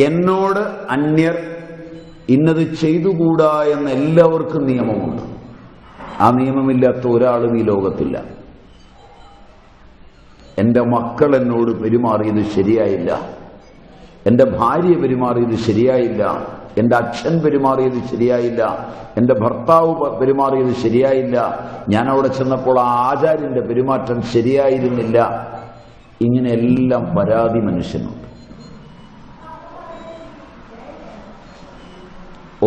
എന്നോട് അന്യർ ഇന്നത് ചെയ്തുകൂടാ എന്ന് എല്ലാവർക്കും നിയമമുണ്ട്. ആ നിയമമില്ലാത്ത ഒരാളും ഈ ലോകത്തില്ല. എന്റെ മക്കൾ എന്നോട് പെരുമാറിയത് ശരിയായില്ല. എന്റെ ഭാര്യ പെരുമാറിയത് ശരിയായില്ല. എന്റെ അച്ഛൻ പെരുമാറിയത് ശരിയായില്ല. എന്റെ ഭർത്താവ് പെരുമാറിയത് ശരിയായില്ല. ഞാൻ അവിടെ ചെന്നപ്പോൾ ആ ആചാര്യന്റെ പെരുമാറ്റം ശരിയായിരുന്നില്ല. ഇങ്ങനെയെല്ലാം പരാതി മനുഷ്യനുണ്ട്.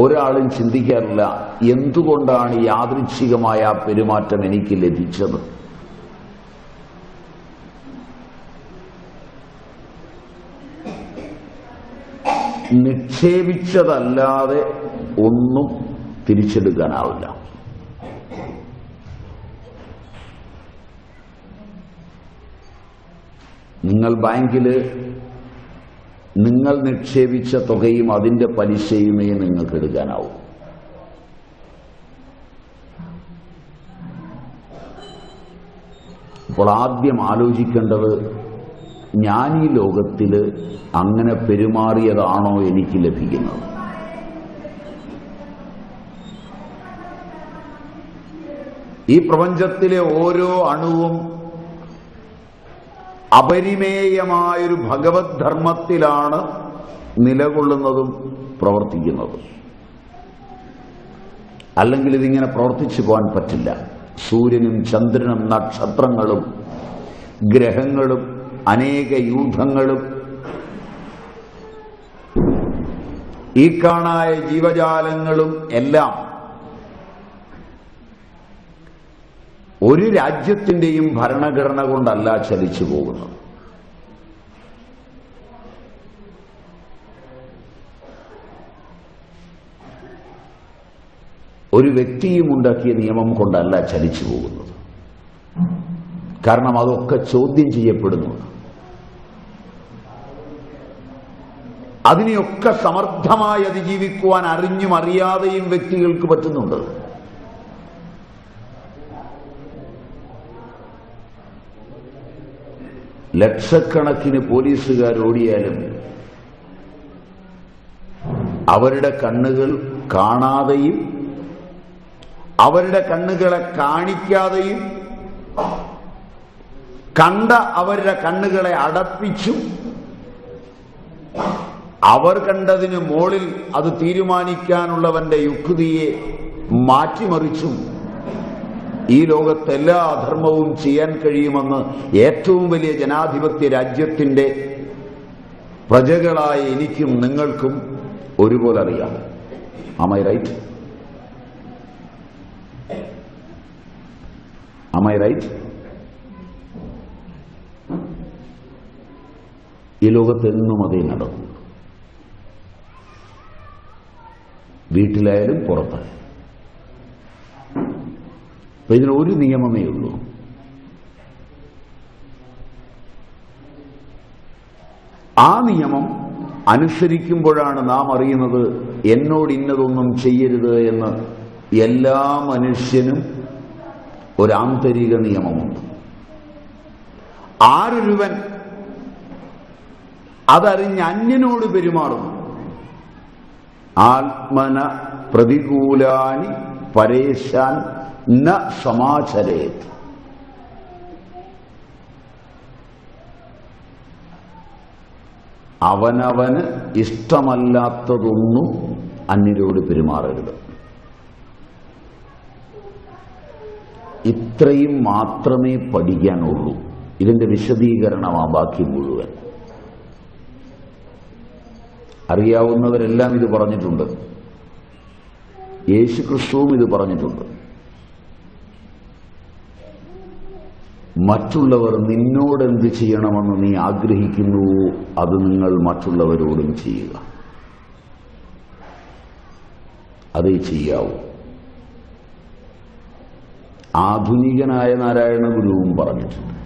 ഒരാളും ചിന്തിക്കാറില്ല. എന്തുകൊണ്ടാണ് യാദൃച്ഛികമായ പെരുമാറ്റം എനിക്ക് ലഭിച്ചത്? നിക്ഷേപിച്ചതല്ലാതെ ഒന്നും തിരിച്ചെടുക്കാനാവില്ല. നിങ്ങൾ ബാങ്കിൽ നിങ്ങൾ നിക്ഷേപിച്ച തുകയും അതിന്റെ പലിശയുമേ നിങ്ങൾക്ക് എടുക്കാനാവും. അപ്പോൾ ആദ്യം ആലോചിക്കേണ്ടത് ഞാൻ ഈ ലോകത്തിൽ അങ്ങനെ പെരുമാറിയതാണോ എനിക്ക് ലഭിക്കുന്നത്? ഈ പ്രപഞ്ചത്തിലെ ഓരോ അണുവും അപരിമേയമായൊരു ഭഗവത് ധർമ്മത്തിലാണ് നിലകൊള്ളുന്നതും പ്രവർത്തിക്കുന്നതും. അല്ലെങ്കിൽ ഇതിങ്ങനെ പ്രവർത്തിച്ചു പോകാൻ പറ്റില്ല. സൂര്യനും ചന്ദ്രനും നക്ഷത്രങ്ങളും ഗ്രഹങ്ങളും അനേക യൂഥങ്ങളും. ഈ കാണായ ജീവജാലങ്ങളും എല്ലാം ഒരു രാജ്യത്തിന്റെയും ഭരണഘടന കൊണ്ടല്ല ചലിച്ചു പോകുന്നത്. ഒരു വ്യക്തിയും ഉണ്ടാക്കിയ നിയമം കൊണ്ടല്ല ചലിച്ചു പോകുന്നത്. കാരണം അതൊക്കെ ചോദ്യം ചെയ്യപ്പെടുന്നു. അതിനെയൊക്കെ സമർത്ഥമായി അതിജീവിക്കുവാൻ അറിഞ്ഞും അറിയാതെയും വ്യക്തികൾക്ക് പറ്റുന്നുണ്ട്. ലക്ഷക്കണക്കിന് പോലീസുകാർ ഓടിയാലും അവരുടെ കണ്ണുകൾ കാണാതെയും അവരുടെ കണ്ണുകളെ കാണിക്കാതെയും കണ്ട അവരുടെ കണ്ണുകളെ അടപ്പിച്ചും അവർ കണ്ടതിന് മുകളിൽ അത് തീരുമാനിക്കാനുള്ളവന്റെ യുക്തിയെ മാറ്റിമറിച്ചും ഈ ലോകത്ത് എല്ലാ അധർമ്മവും ചെയ്യാൻ കഴിയുമെന്ന് ഏറ്റവും വലിയ ജനാധിപത്യ രാജ്യത്തിന്റെ പ്രജകളായ എനിക്കും നിങ്ങൾക്കും ഒരുപോലെ അറിയാം. ആമൈ റൈറ്റ് ആമൈ റൈറ്റ് ഈ ലോകത്തെന്നും അതേ നടക്കും. വീട്ടിലായാലും പുറത്തായാലും. അപ്പൊ ഇതിന് ഒരു നിയമമേ ഉള്ളൂ. ആ നിയമം അനുസരിക്കുമ്പോഴാണ് നാം അറിയുന്നത് എന്നോട് ഇന്നതൊന്നും ചെയ്യരുത് എന്ന്. എല്ലാ മനുഷ്യനും ഒരാന്തരിക നിയമമുണ്ട്. ആരൊരുവൻ അതറിഞ്ഞ് അന്യനോട് പെരുമാറുന്നു? ആത്മന പ്രതികൂലാനി പരേശാൻ ന സമാചരേത്. അവനവന് ഇഷ്ടമല്ലാത്തതൊന്നും അന്യരോട് പെരുമാറരുത്. ഇത്രയും മാത്രമേ പഠിക്കാനുള്ളൂ. ഇതിന്റെ വിശദീകരണമാ ബാക്കി മുഴുവൻ. അറിയാവുന്നവരെല്ലാം ഇത് പറഞ്ഞിട്ടുണ്ട്. യേശുക്രിസ്തുവും ഇത് പറഞ്ഞിട്ടുണ്ട്. മറ്റുള്ളവർ നിന്നോട് എന്ത് ചെയ്യണമെന്ന് നീ ആഗ്രഹിക്കുന്നുവോ അത് നിങ്ങൾ മറ്റുള്ളവരോടും ചെയ്യുക. അതേ ചെയ്യാവൂ. ആധുനികനായ നാരായണ ഗുരുവും പറഞ്ഞിട്ടുണ്ട്.